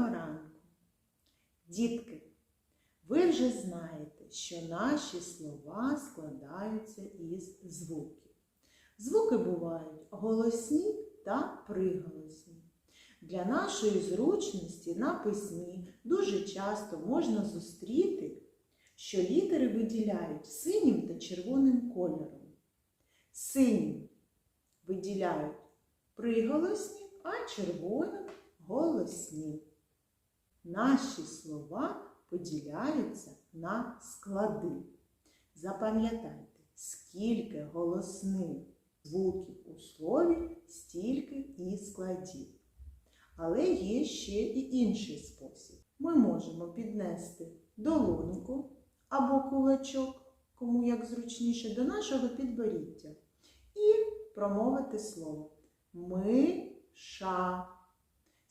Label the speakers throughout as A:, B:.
A: Доброго ранку! Дітки, ви вже знаєте, що наші слова складаються із звуків. Звуки бувають голосні та приголосні. Для нашої зручності на письмі дуже часто можна зустріти, що літери виділяють синім та червоним кольором. Синім виділяють приголосні, а червоним голосні. Наші слова поділяються на склади. Запам'ятайте, скільки голосних звуків у слові, стільки і складів. Але є ще і інший спосіб. Ми можемо піднести долоньку або кулачок, кому як зручніше, до нашого підборіддя і промовити слово Ми-ша.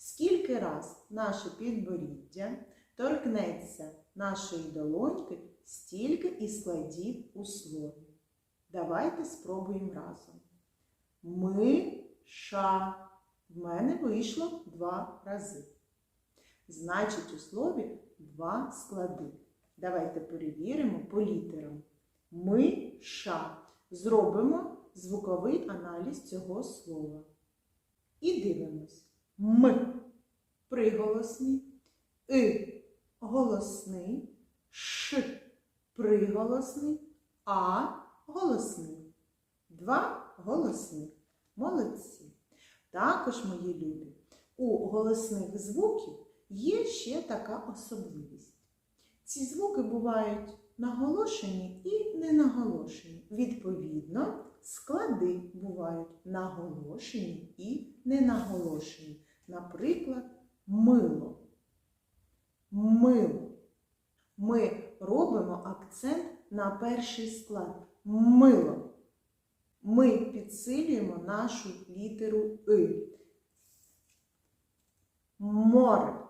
A: Скільки раз наше підборіддя торкнеться нашої долоньки, стільки і складів у слові. Давайте спробуємо разом. Ми-ша. В мене вийшло два рази. Значить, у слові два склади. Давайте перевіримо по літерам. Ми-ша. Зробимо звуковий аналіз цього слова. І дивимось. М приголосний, И голосний, Ш приголосний, А голосний. Два голосних. Молодці. Також, мої любі, у голосних звуків є ще така особливість. Ці звуки бувають наголошені і ненаголошені. Відповідно, склади бувають наголошені і ненаголошені. Наприклад, мило. Мило. Ми робимо акцент на перший склад. Мило. Ми підсилюємо нашу літеру И. Море.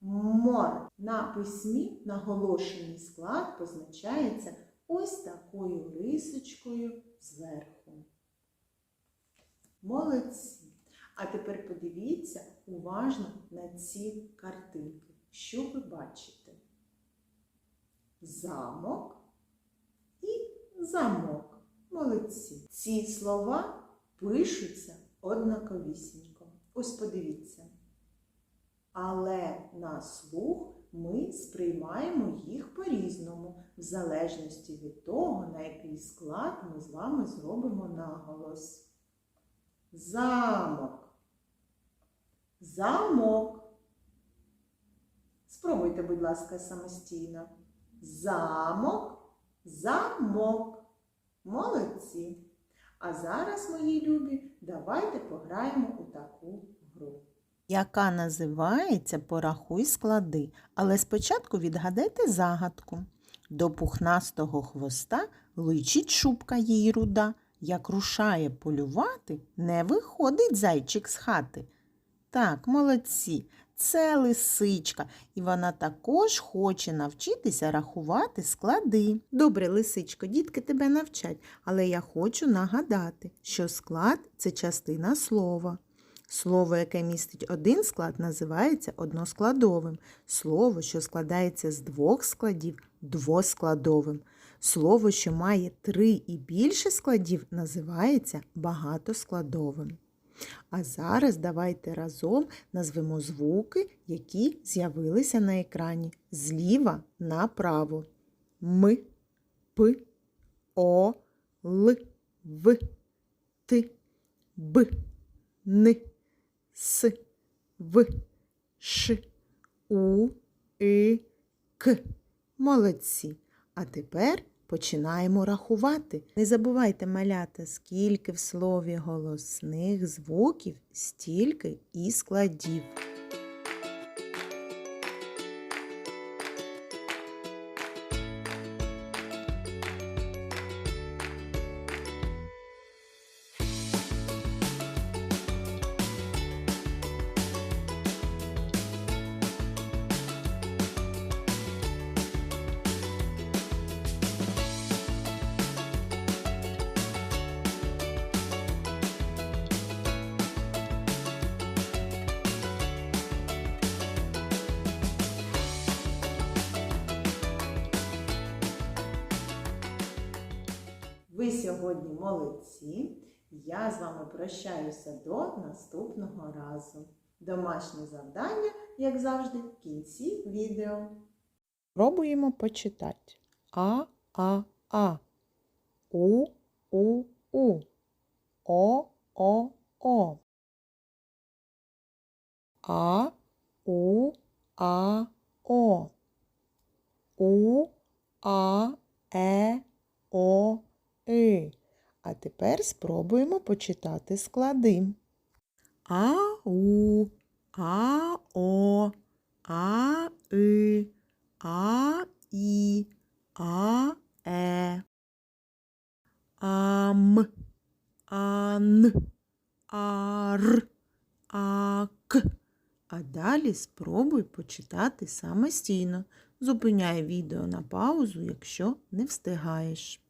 A: Море. На письмі наголошений склад позначається ось такою рисочкою зверху. Молодці. А тепер подивіться уважно на ці картинки. Що ви бачите? Замок і замок. Молодці. Ці слова пишуться однаковісінько. Ось подивіться. Але на слух ми сприймаємо їх по-різному, в залежності від того, на який склад ми з вами зробимо наголос. Замок. Замок. Спробуйте, будь ласка, самостійно. Замок, замок. Молодці. А зараз, мої любі, давайте пограємо у таку гру.
B: яка називається Порахуй склади. Але спочатку відгадайте загадку. До пухнастого хвоста личить шубка їй руда. Як рушає полювати, не виходить зайчик з хати. Так, молодці, це лисичка, і вона також хоче навчитися рахувати склади. Добре, лисичко, дітки тебе навчать, але я хочу нагадати, що склад це частина слова. Слово, яке містить один склад, називається односкладовим. Слово, що складається з двох складів, двоскладовим. Слово, що має три і більше складів, називається багатоскладовим. А зараз давайте разом назвемо звуки, які з'явилися на екрані зліва направо. М, П, О, Л, В, Т, Б, Н, С, В, Ш, У, И, К. Молодці. А тепер починаємо рахувати. Не забувайте малята, скільки в слові голосних звуків, стільки і складів.
A: Ви сьогодні молодці. Я з вами прощаюся до наступного разу. Домашнє завдання, як завжди, в кінці відео.
B: Пробуємо почитати. А, а, а. У, у, у. О, о, о. А, у, а, о. У, а, е. А тепер спробуємо почитати склади. А, у, а, о, а, а, і, а, е. Ам, ан, ар, ак. А далі спробуй почитати самостійно. Зупиняй відео на паузу, якщо не встигаєш.